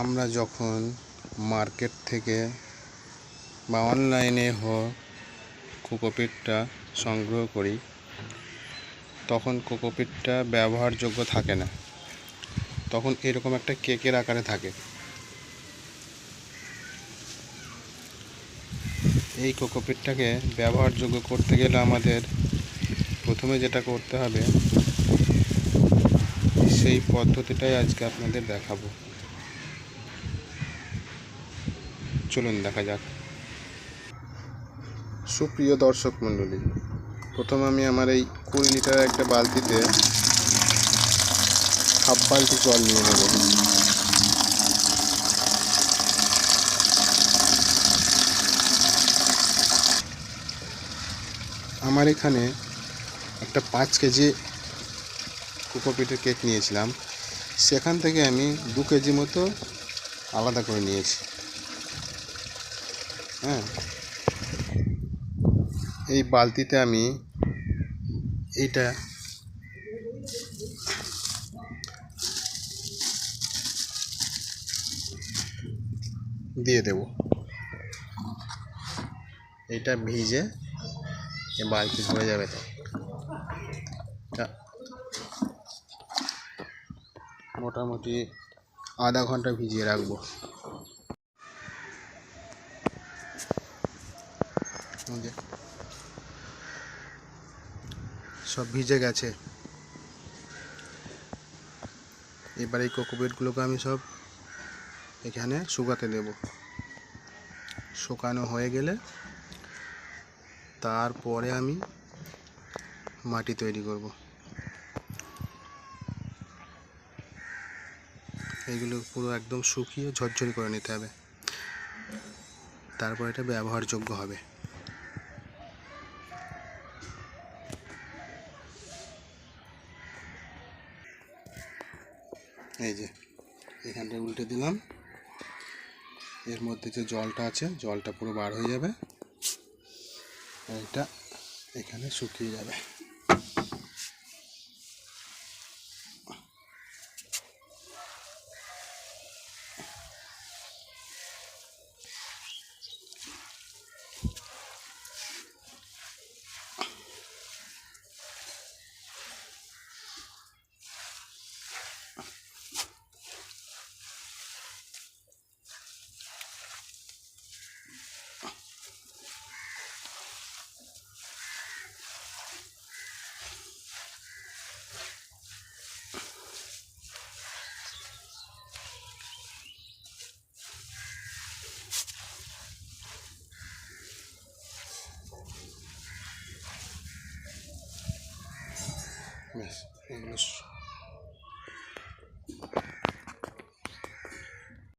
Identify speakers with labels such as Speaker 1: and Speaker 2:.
Speaker 1: আমরা যখন মার্কেট থেকে বা অনলাইনে হোক কোকোপিটটা সংগ্রহ করি, তখন কোকোপিটটা ব্যবহারযোগ্য থাকে না। তখন এরকম একটা কেকের আকারে থাকে। এই কোকোপিটটাকে ব্যবহারযোগ্য করতে গেলে আমাদের প্রথমে যেটা করতে হবে, সেই পদ্ধতিটাই আজকে আপনাদের দেখাবো। চলুন দেখা যাক। সুপ্রিয় দর্শক মণ্ডলী, প্রথম আমি আমার এই কুড়ি লিটার একটা বালতিতে হাফ বালতি জল নিয়ে নেব। আমার এখানে একটা পাঁচ কেজি কোকোপিটের কেক নিয়েছিলাম। সেখান থেকে আমি দু কেজি মতো আলাদা করে নিয়েছি। হ্যাঁ। এই বালতিতে আমি এইটা দিয়ে দেব। এটা ভিজে বালতি ভরে যাবে তা। মোটামুটি আধা ঘণ্টা ভিজিয়ে রাখব এই যে সব ভিজে গেছে। এবার এই কোকোপিটগুলোকে আমি সব এখানে শুকাতে দেব। শুকানো হয়ে গেলে তারপরে আমি মাটি তৈরি করব। এইগুলো পুরো একদম শুকিয়ে ঝরঝরি করে নিতে হবে। তারপর এটা ব্যবহারযোগ্য হবে। এই যে এখানটা উল্টে দিলাম। এর মধ্যে যে জলটা আছে, জলটা পুরো বার হয়ে যাবে। এটা এখানে শুকিয়ে যাবে। en los